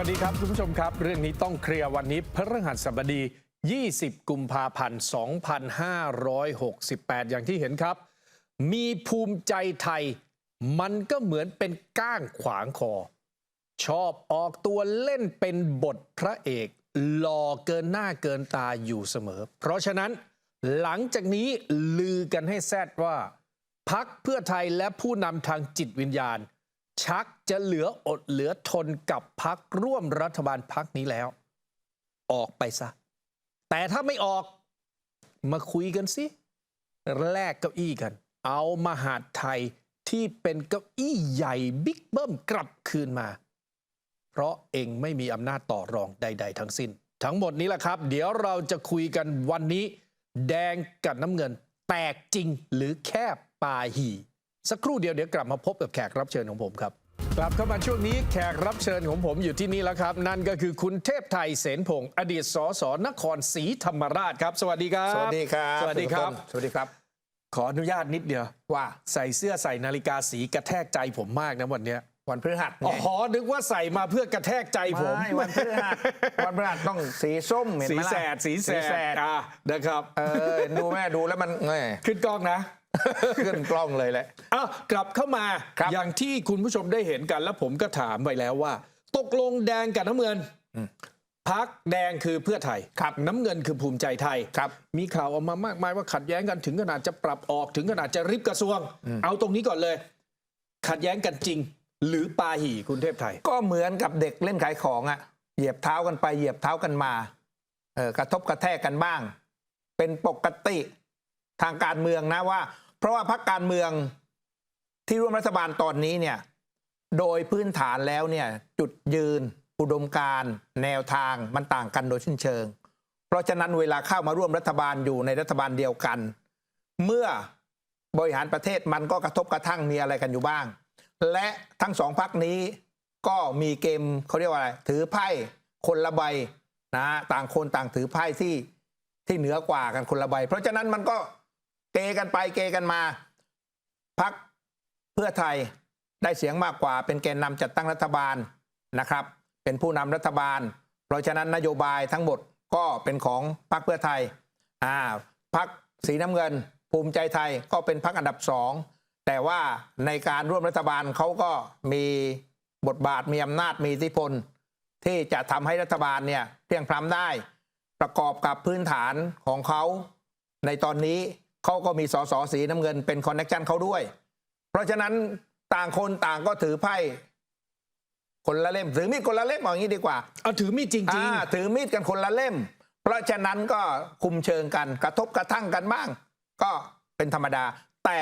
สวัสดีครับคุณผู้ชมครับ เรื่องนี้ต้องเคลียร์วันนี้พฤหัสบดี 20 กุมภาพันธ์ 2568 อย่างที่เห็นครับ มีภูมิใจไทย มันก็เหมือนเป็นก้างขวางคอ ชอบออกตัวเล่นเป็นบทพระเอกหล่อเกินหน้าเกินตาอยู่เสมอ เพราะฉะนั้นหลังจากนี้ลือกันให้แซดว่า พักเพื่อไทยและผู้นำทางจิตวิญญาณ ชักจะเหลืออดเหลือทนกับพักร่วมรัฐบาลพักนี้แล้ว ออกไปซะ แต่ถ้าไม่ออกมาคุยกันสิ แลกเก้าอี้กัน เอามหาดไทยที่เป็นเก้าอี้ใหญ่บิ๊กเบิ้มกลับคืนมา เพราะเองไม่มีอำนาจต่อรองใด ๆ ทั้งสิ้น ทั้งหมดนี้แหละครับ เดี๋ยวเราจะคุยกันวันนี้ แดงกับน้ำเงิน แตกจริงหรือแค่ปาหี สักครู่เดียวเดี๋ยวกลับมาพบกับแขกรับเชิญของผมครับ กลับเข้ามาช่วงนี้แขกรับเชิญของผมอยู่ที่นี่แล้วครับ นั่นก็คือคุณเทพไทยเสนพงศ์อดีตสสนครศรีธรรมราชครับ สวัสดีครับ สวัสดีครับสวัสดีครับ สวัสดีครับ ขออนุญาตนิดเดียวว่าใส่เสื้อใส่นาฬิกาสีกระแทกใจผมมากนะวันเนี้ยวันพฤหัสอ๋ไงอนึกว่าใส่มาเพื่อกระแทกใจผมไม่วันพฤหัสวันพฤหัสต้องสีส้มเห็นสีไหมล่ะแสดสีแสดอ่านะครับ เออเห็นดูแม่ดูแล้วมันแหมขึ้นกล้องนะ ขึ้นกล้องเลยแหละอ้าวกลับเข้ามาครับอย่างที่คุณผู้ชมได้เห็นกันแล้วผมก็ถามไปแล้วว่า ตกลงแดงกับน้ำเงินพักแดงคือเพื่อไทยครับน้ำเงินคือภูมิใจไทยครับ มีข่าวออกมามากมายว่าขัดแย้งกันถึงขนาดจะปรับออกถึงขนาดจะริบกระทรวง เอาตรงนี้ก่อนเลย ขัดแย้งกันจริง หรือปาหี่คุณเทพไทย ก็เหมือนกับเด็กเล่นขายของอะเหยียบเท้ากันไปเหยียบเท้ากันมาเออกระทบกระแทกกันบ้าง เป็นปกติทางการเมืองนะว่า เพราะว่าพรรคการเมืองที่ร่วมรัฐบาลตอนนี้เนี่ยโดยพื้นฐานแล้วเนี่ยจุดยืน อุดมการแนวทางมันต่างกันโดยสิ้นเชิง เพราะฉะนั้นเวลาเข้ามาร่วมรัฐบาลอยู่ในรัฐบาลเดียวกัน เมื่อบริหารประเทศมันก็กระทบกระทั่งมีอะไรกันอยู่บ้าง และทั้งสองพักนี้ก็มีเกมเขาเรียกว่าอะไร ถือไพ่คนละใบนะต่างคนต่างถือไพ่ที่ที่เหนือกว่ากันคนละใบ เพราะฉะนั้นมันก็ กกันไปเกกันมาพักเพื่อไทยได้เสียงมากกว่า เป็นแกนนำจัดตั้งรัฐบาลนะครับ เป็นผู้นำรัฐบาล เพราะฉะนั้นนโยบายทั้งหมดก็เป็นของพรรคเพื่อไทยอ่าพรรคสีน้ำเงิน ภูมิใจไทยก็เป็นพรรคอันดับสองแต่ว่าในการร่วมรัฐบาลเขาก็มีบทบาทมีอำนาจมีอิทธิพล ที่จะทำให้รัฐบาลเนี่ยเพียงพล้ำได้ ประกอบกับพื้นฐานของเขาในตอนนี้ เขาก็มีสสสีน้ำเงินเป็นคอนเนคชันเขาด้วย เพราะฉะนั้นต่างคนต่างก็ถือไพ่คนละเล่มถือมีดคนละเล่มเอาอย่างนี้ดีกว่าเอาถือมีดจริงอ่าถือมีดกันคนละเล่ม เพราะฉะนั้นก็คุมเชิงกันกระทบกระทั่งกันบ้าง ก็เป็นธรรมดา แต่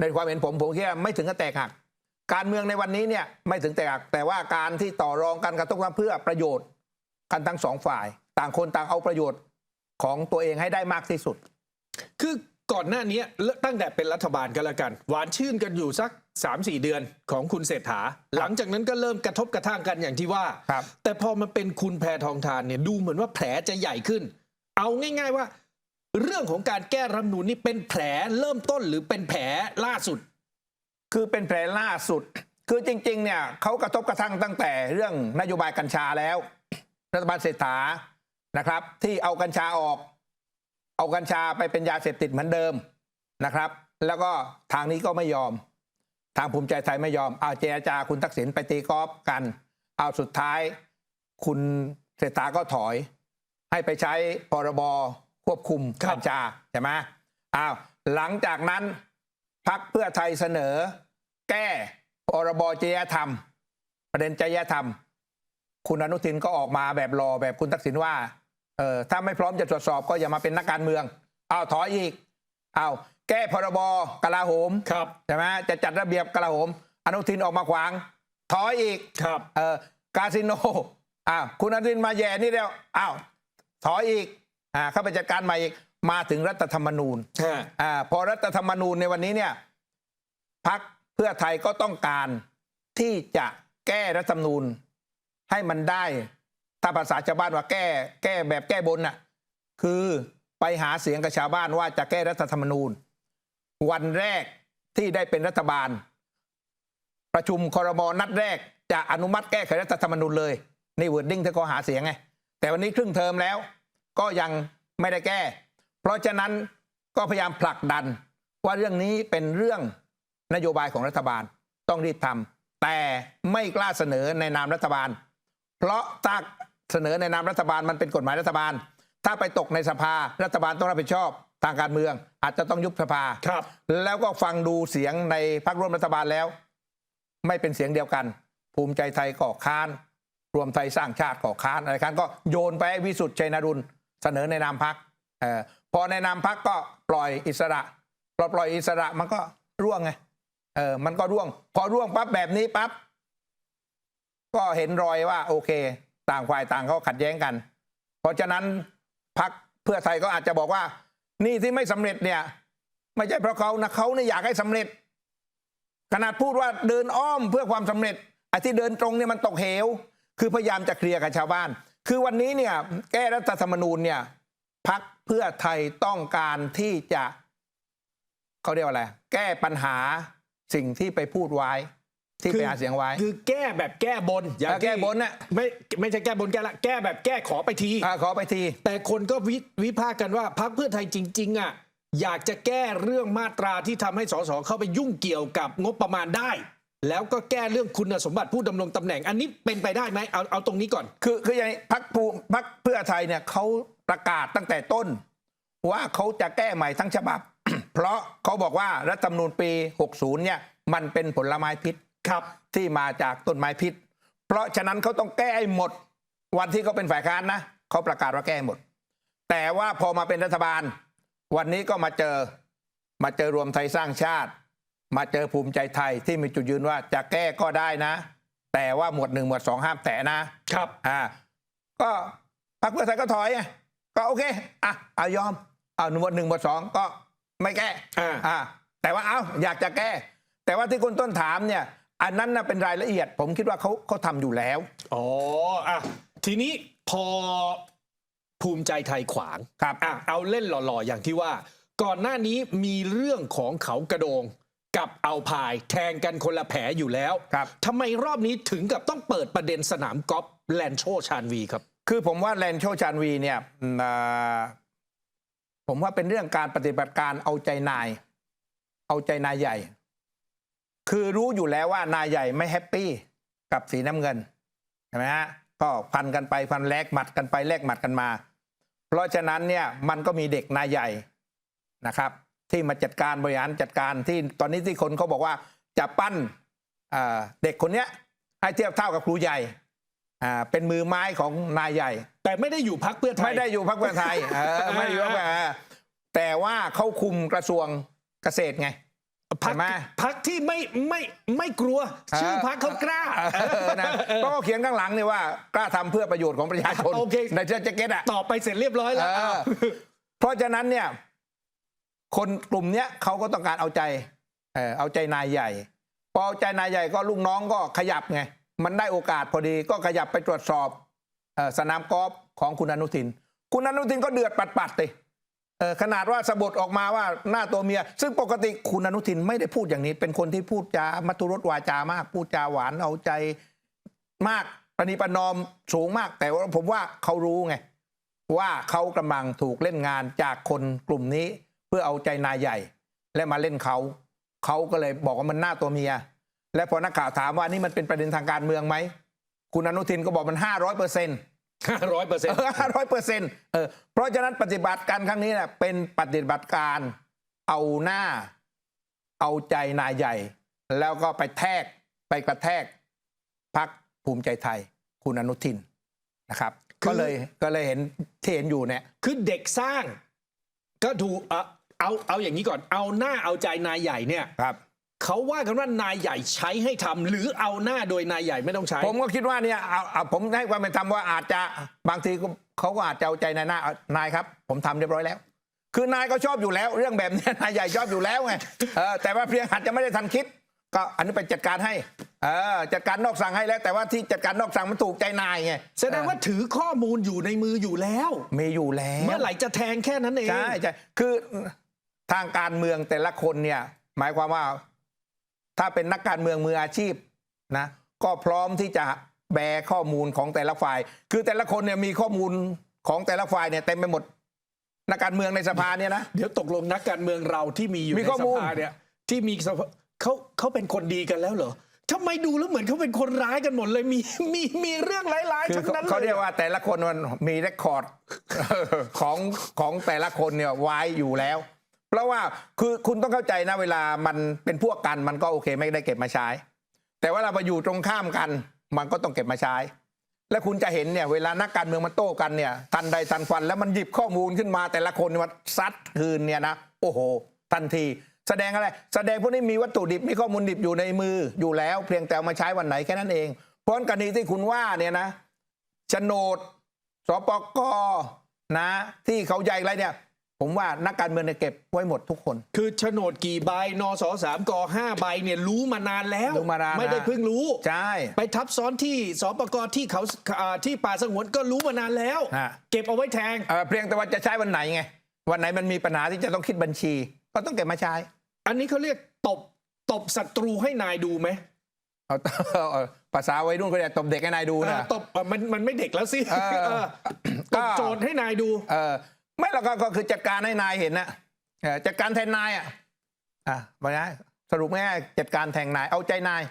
ในความเห็นผมผมคิดว่าไม่ถึงกับแตกหัก การเมืองในวันนี้เนี่ยไม่ถึงแตกหัก แต่ว่าการที่ต่อรองกันกระทบกระทั่งเพื่อประโยชน์กันทั้งสองฝ่าย ต่างคนต่างเอาประโยชน์ของตัวเองให้ได้มากที่สุดๆ คือก่อนหน้านี้ตั้งแต่เป็นรัฐบาลกันแล้วกัน หวานชื่นกันอยู่สัก 3-4 เดือนของคุณเศรษฐา หลังจากนั้นก็เริ่มกระทบกระทั่งกันอย่างที่ว่าครับแต่พอมาเป็นคุณแพทองทานเนี่ยดูเหมือนว่าแผลจะใหญ่ขึ้น เอาง่าย ๆว่า เรื่องของการแก้รัฐธรรมนูนนี่เป็นแผลเริ่มต้นหรือเป็นแผลล่าสุด คือเป็นแผลล่าสุด คือจริงๆเนี่ยเขากระทบกระทั่งตั้งแต่เรื่องนโยบายกัญชาแล้ว รัฐบาลเศรษฐานะครับ ที่เอากัญชาออก เอากัญชาไปเป็นยาเสพติดเหมือนเดิมนะครับ แล้วก็ทางนี้ก็ไม่ยอม ทางภูมิใจไทยไม่ยอมเอาเจรจาคุณทักษิณไปตีกอล์ฟกัน เอาสุดท้าย คุณเศรษฐาก็ถอย ให้ไปใช้พรบควบคุมครับกัญชาใช่ไหมอ้าวหลังจากนั้นพักเพื่อไทยเสนอ แก้พรบจริยธรรม ประเด็นจริยธรรม คุณอนุทินก็ออกมาแบบรอแบบคุณทักษิณว่า เออถ้าไม่พร้อมจะตรวจสอบก็อย่ามาเป็นนักการเมืองอ้าวถอยอีกอ้าวแก้พรบกลาโหมครับใช่ไหมจะจัดระเบียบกลาโหม อนุทินออกมาขวาง ถอยอีกครับเออกาสิโนอ้าวคุณอนุทินมาแย่นี่เดียวอ้าวถอยอีกอ่าเข้าไปจัดการใหม่อีกมาถึงรัฐธรรมนูญฮะอ่าพอรัฐธรรมนูญในวันนี้เนี่ยพักเพื่อไทยก็ต้องการที่จะแก้รัฐธรรมนูญให้มันได้ ถ้าภาษาชาวบ้านว่าแก้ แก้แบบแก้บนน่ะ คือไปหาเสียงกับชาวบ้านว่าจะแก้รัฐธรรมนูญ วันแรกที่ได้เป็นรัฐบาล ประชุมครมนัดแรก จะอนุมัติแก้ไขรัฐธรรมนูญเลย นี่วอร์ดดิ้งที่เขาหาเสียงไง แต่วันนี้ครึ่งเทอมแล้ว ก็ยังไม่ได้แก้ เพราะฉะนั้นก็พยายามผลักดัน ว่าเรื่องนี้เป็นเรื่องนโยบายของรัฐบาลต้องรีบทำแต่ไม่กล้าเสนอในนามรัฐบาล เพราะถ้า เสนอในนามรัฐบาลมันเป็นกฎหมายรัฐบาล ถ้าไปตกในสภารัฐบาลต้องรับผิดชอบทางการเมือง อาจจะต้องยุบสภาครับ แล้วก็ฟังดูเสียงในพรรคร่วมรัฐบาลแล้ว ไม่เป็นเสียงเดียวกัน ภูมิใจไทยก่อค้าน รวมไทยสร้างชาติก่อค้านอะไรค้านก็โยนไปให้วิสุทธิ์ชัยนรุนเสนอในนามพักพอในนามพักก็ปล่อยอิสระพอปล่อยอิสระมันก็ร่วงไงเออมันก็ร่วง พอร่วงปั๊บแบบนี้ปั๊บก็เห็นรอยว่า โอเค ต่างฝ่ายต่างเขาขัดแย้งกัน เพราะฉะนั้นพักเพื่อไทยก็อาจจะบอกว่า นี่ที่ไม่สำเร็จเนี่ย ไม่ใช่เพราะเขานะเขาเนี่ยอยากให้สำเร็จ ขนาดพูดว่าเดินอ้อมเพื่อความสำเร็จไอ้ที่เดินตรงเนี่ยมันตกเหว คือพยายามจะเคลียร์กับชาวบ้าน คือวันนี้เนี่ยแก้รัฐธรรมนูญเนี่ยพักเพื่อไทยต้องการที่จะเขาเรียกว่าอะไร แก้ปัญหาสิ่งที่ไปพูดไว้ ที่ไปหาเสียงไว้ คือแก้แบบแก้บนอย่างเออแก้ที่บนน่ะไม่ไม่ใช่แก้บนแก้ละแก้แบบแก้ขอไปทีอะขอไปที แต่คนก็วิวิพากษ์กันว่าพรรคเพื่อไทยจริง ๆ อะ อยากจะแก้เรื่องมาตราที่ทำให้สสเข้าไปยุ่งเกี่ยวกับงบประมาณได้ แล้วก็แก้เรื่องคุณสมบัติผู้ดำรงตำแหน่ง อันนี้เป็นไปได้ไหมเอาเอาตรงนี้ก่อน คือคืออย่างนี้พักภูพักเพื่อไทยเนี่ยเขาประกาศตั้งแต่ต้น ว่าเขาจะแก้ใหม่ทั้งฉบับ เพราะเขาบอกว่ารัฐธรรมนูญปี 60 เนี่ยมันเป็นผลไม้พิษ ครับที่มาจากต้นไม้พิษ เพราะฉะนั้นเขาต้องแก้ให้หมด วันที่เขาเป็นฝ่ายค้านนะเขาประกาศว่าแก้หมด แต่ว่าพอมาเป็นรัฐบาล วันนี้ก็มาเจอมาเจอรวมไทยสร้างชาติ มาเจอภูมิใจไทยที่มีจุดยืนว่าจะแก้ก็ได้นะ แต่ว่าหมวดหนึ่งหมวดสองห้ามแตะนะครับอ่าก็พรรคเพื่อไทยก็ถอยไงก็โอเคอะเอายอมเอาหมวดหนึ่งหมวดสองก็ไม่แก้อ่าอ่าแต่ว่าเอาอยากจะแก้ แต่ว่าที่คุณต้นถามเนี่ย อันนั้นนะเป็นรายละเอียด ผมคิดว่าเขาเขาทำอยู่แล้ว อ๋ออะทีนี้พอภูมิใจไทยขวางครับอะเอาเล่นหล่อๆ อย่างที่ว่า ก่อนหน้านี้มีเรื่องของเขากระโดง กับเอาพายแทงกันคนละแผลอยู่แล้วครับ ทำไมรอบนี้ถึงกับต้องเปิดประเด็นสนามกอล์ฟแลนโชชานวีครับ คือผมว่าแลนโชชานวีเนี่ยอืมอ่าผมว่าเป็นเรื่องการปฏิบัติการเอาใจนาย เอาใจนายใหญ่ คือรู้อยู่แล้วว่านายใหญ่ไม่แฮปปี้กับสีน้ำเงินใช่ไหมฮะก็พันกันไปพันแลกหมัดกันไปแลกหมัดกันมา เพราะฉะนั้นเนี่ยมันก็มีเด็กนายใหญ่นะครับ ที่มาจัดการบริหารจัดการที่ตอนนี้ที่คนเขาบอกว่าจะปั้นอ่าเด็กคนเนี้ยให้เทียบเท่ากับครูใหญ่อ่าเป็นมือไม้ของนายใหญ่ แต่ไม่ได้อยู่พักเพื่อไทยไม่ได้อยู่พรรคเพื่อไทยเออไม่ได้อยู่พรรคเพื่อไทยแต่ว่าเขาคุมกระทรวงเกษตรไง พักเห็นไหมพักที่ไม่ไม่ไม่กลัว ชื่อพักเขากล้าเออนะเพราะเขาเขียนข้างหลังเนี่ยว่ากล้าทำเพื่อประโยชน์ของประชาชนโอเคในเสื้อแจ็คเก็ตอะตอบไปเสร็จเรียบร้อยแล้วเออเพราะฉะนั้นเนี่ย คนกลุ่มเนี้ยเขาก็ต้องการเอาใจเออเอาใจนายใหญ่ พอเอาใจนายใหญ่ก็ลูกน้องก็ขยับไง มันได้โอกาสพอดีก็ขยับไปตรวจสอบเอ่อสนามกอล์ฟของคุณอนุทิน คุณอนุทินก็เดือดปัดปัดๆเลยเออ ขนาดว่าสะบดออกมาว่าหน้าตัวเมีย ซึ่งปกติคุณอนุทินไม่ได้พูดอย่างนี้ เป็นคนที่พูดจามัตุรสวาจามาก พูดจาหวานเอาใจมากประนีประนอมสูงมาก แต่ว่าผมว่าเขารู้ไงว่าเขากำลังถูกเล่นงานจากคนกลุ่มนี้ เพื่อเอาใจนายใหญ่ และมาเล่นเขาเขาก็เลยบอกว่ามันหน้าตัวเมีย และพอนักข่าวถามว่านี่มันเป็นประเด็นทางการเมืองไหมคุณอนุทินก็บอกมันห้าร้อยเปอร์เซ็นต์ ร้อยเปอร์เซ็นต์ห้าร้อยเปอร์เซ็นต์เออเพราะฉะนั้นปฏิบัติการครั้งนี้เนี่ยเป็นปฏิบัติการเอาหน้า เอาใจนายใหญ่ แล้วก็ไปแทกไปกระแทกพักภูมิใจไทย คุณอนุทินนะครับคือก็เลยก็เลยเห็นที่เห็นอยู่เนี่ยคือเด็กสร้าง ก็ดูเอาเอาเอาอย่างนี้ก่อน เอาหน้าเอาใจนายใหญ่เนี่ยครับ เขาว่ากันว่านายใหญ่ใช้ให้ทำหรือเอาหน้าโดยนายใหญ่ไม่ต้องใช้ ผมก็คิดว่าเนี่ยเอาเอาผมให้ความเป็นธรรมว่าอาจจะบางทีก็เขาก็อาจจะเอาใจนายหน้าเอานายครับ ผมทำเรียบร้อยแล้ว คือนายก็ชอบอยู่แล้ว เรื่องแบบเนี้ยนายใหญ่ชอบอยู่แล้วไงเออแต่ว่าเพียงอาจจะไม่ได้ทันคิด ก็อันนี้ไปจัดการให้เออจัดการนอกสั่งให้แล้ว แต่ว่าที่จัดการนอกสั่งมันถูกใจนายไงแสดงว่าถือข้อมูลอยู่ในมืออยู่แล้ว มีอยู่แล้ว เมื่อไหร่จะแทงแค่นั้นเองใช่ใช่คือทางการเมืองแต่ละคนเนี่ย หมายความว่า ถ้าเป็นนักการเมืองมืออาชีพนะก็พร้อมที่จะแบข้อมูลของแต่ละฝ่าย คือแต่ละคนเนี่ยมีข้อมูลของแต่ละฝ่ายเนี่ยเต็มไปหมดนักการเมืองในสภาเนี่ยนะเดี๋ยวตกลงนักการเมืองเราที่มีอยู่มีในข้อสมูลภาเนี่ยที่มีสภาเขาเขาเป็นคนดีกันแล้วเหรอทำไมดูแล้วเหมือนเขาเป็นคนร้ายกันหมดเลยมีมีมีเรื่องร้ายๆคือทั้งนั้นเขาเลยเรียกว่าแต่ละคนมันมีเรคคอร์ดของของแต่ละคนเนี่ยไว้อยู่แล้ว เพราะว่าคือคุณต้องเข้าใจนะเวลามันเป็นพวกกันมันก็โอเคไม่ได้เก็บมาใช้ แต่ว่าเราไปอยู่ตรงข้ามกัน มันก็ต้องเก็บมาใช้ และคุณจะเห็นเนี่ยเวลานักการเมืองมันโต้กันเนี่ยทันใดทันควันแล้วมันหยิบข้อมูลขึ้นมาแต่ละคนมันซัดคืนเนี่ยนะโอ้โห ทันที แสดงอะไร แสดงพวกนี้มีวัตถุดิบมีข้อมูลดิบอยู่ในมืออยู่แล้วเพียงแต่ามาใช้วันไหนแค่นั้นเองเพราะกรณีที่คุณว่าเนี่ยนะโฉนดสปกนะ ที่เขาใหญ่อะไรเนี่ย ผมว่านักการเมืองเนี่ยเก็บไว้หมดทุกคน คือโฉนดกี่ใบนสสามกห้าใบเนี่ยรู้มานานแล้ว รู้มานานไม่ได้นะเพิ่งรู้ ใช่ ไปทับซ้อนที่สปกที่เขาอ่าที่ป่าสงวนก็รู้มานานแล้วฮะเก็บเอาไว้แทงเอ่อเพียงแต่ว่าจะใช้วันไหนไง วันไหนมันมีปัญหาที่จะต้องคิดบัญชี ก็ต้องเก็บมาใช้ อันนี้เขาเรียกตบตบศัตรูให้นายดูไหมเอาเอาภาษาวัยรุ่นเขาเรียกตบเด็กให้นายดูเอนะอตบเอ่อมันมันไม่เด็กแล้วสิเออเออตบโจทย์ให้นายดูเออ ไม่หรอกก็ก็คือจัดการให้นายเห็นนะเออจัดการแทนนายอะอะมานะสรุปง่ายๆจัดการแทนนายเอาใจนาย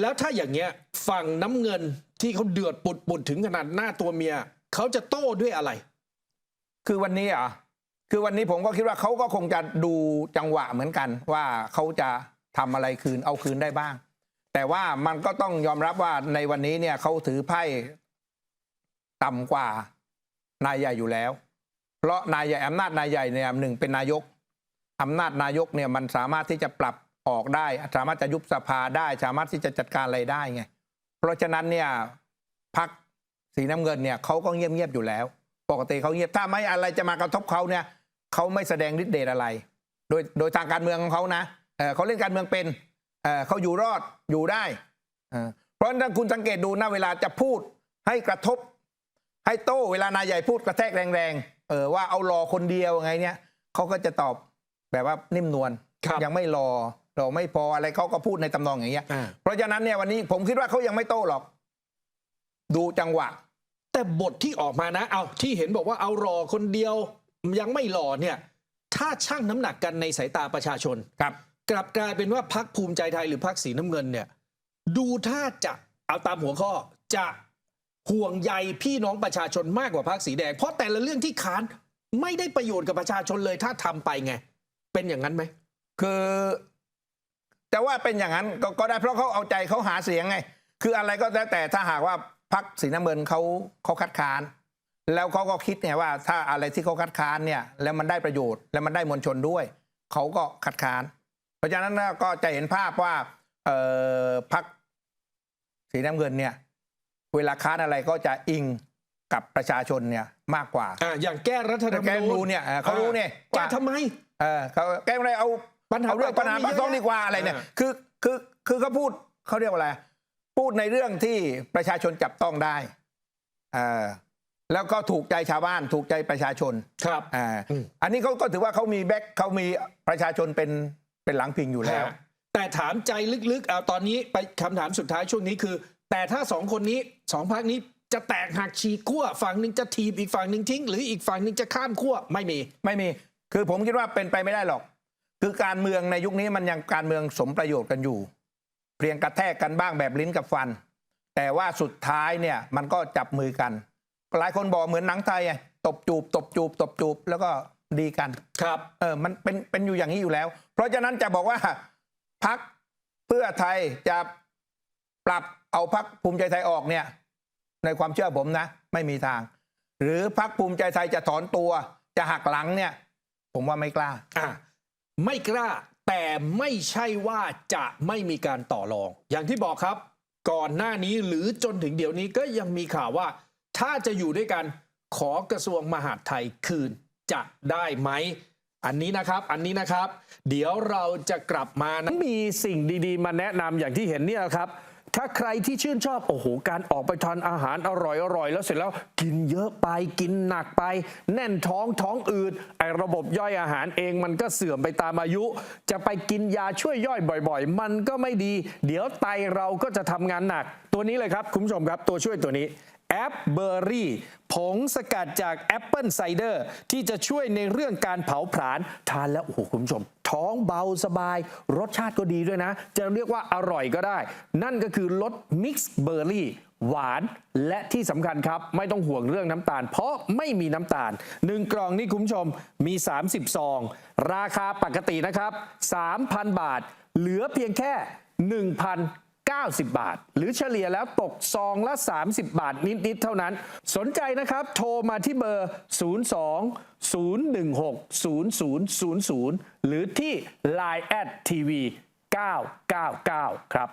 แล้วถ้าอย่างเงี้ยฝั่งน้ำเงินที่เขาเดือดปุดปุดถึงขนาดหน้าตัวเมียเขาจะโต้ด้วยอะไร คือวันนี้เหรอะคือวันนี้ผมก็คิดว่าเขาก็คงจะดูจังหวะเหมือนกัน ว่าเขาจะทำอะไรคืนเอาคืนได้บ้าง แต่ว่ามันก็ต้องยอมรับว่าในวันนี้เนี่ยเขาถือไพ่ต่ำกว่านายใหญ่อยู่แล้ว เพราะนายใหญ่อำนาจนายใหญ่เนี่ยหนึ่งเป็นนายกอำนาจนายกเนี่ยมันสามารถที่จะปรับออกได้ สามารถจะยุบสภาได้ สามารถที่จะจัดการอะไรได้ไง เพราะฉะนั้นเนี่ยพักสีน้ำเงินเนี่ยเขาก็เงียบๆอยู่แล้ว ปกติเขาเงียบถ้าไม่อะไรจะมากระทบเขาเนี่ยเขาไม่แสดงฤทธิ์เดชอะไร โดยโดยทางการเมืองของเขานะเเขาเล่นการเมืองเป็นเเขาอยู่รอดอยู่ได้เเพราะฉะนั้นคุณสังเกตดูนะเวลาจะพูดให้กระทบ ให้โต้เวลานายใหญ่พูดกระแทกแรงๆ เออว่าเอารอคนเดียวไงเนี่ยเขาก็จะตอบแบบว่านิ่มนวลครับยังไม่รอรอไม่พออะไรเขาก็พูดในตำนองอย่างเงี้ย อ่า เพราะฉะนั้นเนี่ยวันนี้ผมคิดว่าเขายังไม่โต้หรอก ดูจังหวะ แต่บทที่ออกมานะ เอาที่เห็นบอกว่าเอารอคนเดียวยังไม่หล่อเนี่ย ถ้าชั่งน้ำหนักกันในสายตาประชาชน ครับ กลับกลายเป็นว่าพักภูมิใจไทยหรือพักสีน้ำเงินเนี่ย ดูถ้าจะเอาตามหัวข้อจะ ห่วงใยพี่น้องประชาชนมากกว่าพักสีแดง เพราะแต่ละเรื่องที่ค้านไม่ได้ประโยชน์กับประชาชนเลยถ้าทำไปไง เป็นอย่างนั้นไหมคือแต่ว่าเป็นอย่างนั้นก็ก็ได้เพราะเขาเอาใจเขาหาเสียงไง คืออะไรก็แล้วแต่ถ้าหากว่าพักสีน้ำเงินเขาเขาคัดค้าน แล้วเขาก็คิดเนี่ยว่า ถ้าอะไรที่เขาคัดค้านเนี่ย แล้วมันได้ประโยชน์แล้วมันได้มวลชนด้วยเขาก็คัดค้าน เพราะฉะนั้นก็จะเห็นภาพว่าเออพักสีน้ำเงินเนี่ย เวลาค้านอะไรก็จะอิงกับประชาชนเนี่ยมากกว่าอ่าอย่างแก้รัฐธรรมแกนูญรู้เนี่ยเออเขารู้เนี่ยแก้ว่าทำไม เออเขาแก้ไม่ได้เอาปัญหาเอาเรื่องปัญหาปาปากกท้ท้อองงมีดีเยอะกว่าอะไรเนี่ย อ่า คือคือคือเขาพูดเขาเรียกว่าอะไร พูดในเรื่องที่ประชาชนจับต้องได้เออแล้วก็ถูกใจชาวบ้านถูกใจประชาชน ครับ อ่าอืม อันนี้เขาก็ถือว่าเขามีแบ็คเขามีประชาชนเป็นเป็นหลังพิงอยู่แล้ว ฮะแต่ถามใจลึกๆเอาตอนนี้ไปคำถามสุดท้ายช่วงนี้คือ แต่ถ้าสองคนนี้สองพักนี้จะแตกหักฉีกขั้วฝั่งหนึ่งจะทีบอีกฝั่งหนึ่งทิ้ง หรืออีกฝั่งหนึ่งจะข้ามขั้วไม่มี ไม่มี คือผมคิดว่าเป็นไปไม่ได้หรอก คือการเมืองในยุคนี้มันยังการเมืองสมประโยชน์กันอยู่ เพียงกระแทกกันบ้างแบบลิ้นกับฟัน แต่ว่าสุดท้ายเนี่ยมันก็จับมือกัน หลายคนบอกเหมือนหนังไทยไงตบจูบตบจูบตบจูบแล้วก็ดีกันครับ เออมันเป็นเป็นอยู่อย่างนี้อยู่แล้ว เพราะฉะนั้นจะบอกว่าพักเพื่อไทยจะ ปรับเอาพักภูมิใจไทยออกเนี่ย ในความเชื่อผมนะ ไม่มีทาง หรือพักภูมิใจไทยจะถอนตัว จะหักหลังเนี่ย ผมว่าไม่กล้า อะไม่กล้า แต่ไม่ใช่ว่าจะไม่มีการต่อรอง อย่างที่บอกครับ ก่อนหน้านี้หรือจนถึงเดี๋ยวนี้ก็ยังมีข่าวว่า ถ้าจะอยู่ด้วยกันขอกระทรวงมหาดไทยคืนจะได้ไหม อันนี้นะครับ อันนี้นะครับ เดี๋ยวเราจะกลับมานะมีสิ่งดีๆ มาแนะนำอย่างที่เห็นเนี่ยครับ ถ้าใครที่ชื่นชอบโอ้โหการออกไปทานอาหารอร่อยอร่อยแล้วเสร็จแล้วกินเยอะไปกินหนักไป แน่นท้องท้องอืดไอระบบย่อยอาหารเองมันก็เสื่อมไปตามอายุ จะไปกินยาช่วยย่อยบ่อยๆ มันก็ไม่ดี เดี๋ยวไตเราก็จะทำงานหนัก ตัวนี้เลยครับคุณผู้ชมครับตัวช่วยตัวนี้ แอปเบอร์รี่ผงสกัดจากแอปเปิลไซเดอร์ที่จะช่วยในเรื่องการเผาผลาญทานแล้ว โอ้โห คุณผู้ชม ท้องเบาสบาย รสชาติก็ดีด้วยนะ จะเรียกว่าอร่อยก็ได้ นั่นก็คือรสมิกซ์เบอร์รี่หวานและที่สำคัญครับ ไม่ต้องห่วงเรื่องน้ำตาล เพราะไม่มีน้ำตาล 1 กล่องนี่คุณผู้ชมมี 30 ซอง ราคาปกตินะครับ 3,000 บาท เหลือเพียงแค่1,000 90 บาท หรือเฉลี่ยแล้วตกซองละ 30 บาทนิด ๆ เท่านั้น สนใจนะครับ โทรมาที่เบอร์ 02 016 0000 หรือที่ Line แอดทีวี999 ครับ